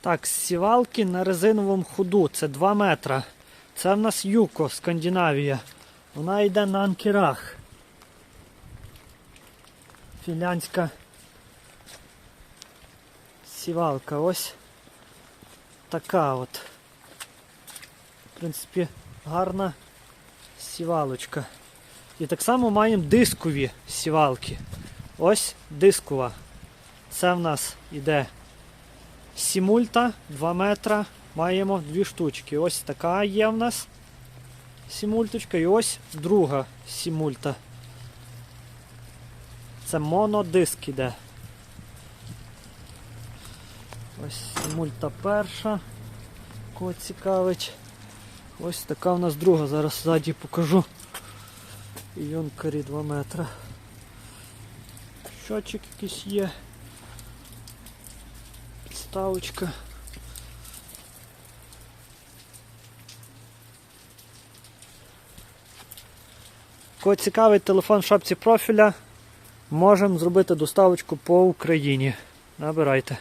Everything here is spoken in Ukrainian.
Так, сівалки на резиновому ходу. Це 2 метра. Це в нас Юко, Скандинавія. Вона йде на анкерах. Фінляндська сівалка. Ось така от. В принципі, гарна сівалочка. І так само маємо дискові сівалки. Ось дискова. Це в нас іде сімульта 2 метра. Маємо дві штучки. Ось така є в нас сімульточка і ось друга сімульта. Це монодиск іде. Ось сімульта перша. Кого цікавить. Ось така в нас друга. Зараз ззаді покажу. Йонкарі 2 метра. Щочик якийсь є. Підставочка. Кого цікавить телефон в шапці профіля, можемо зробити доставочку по Україні. Набирайте.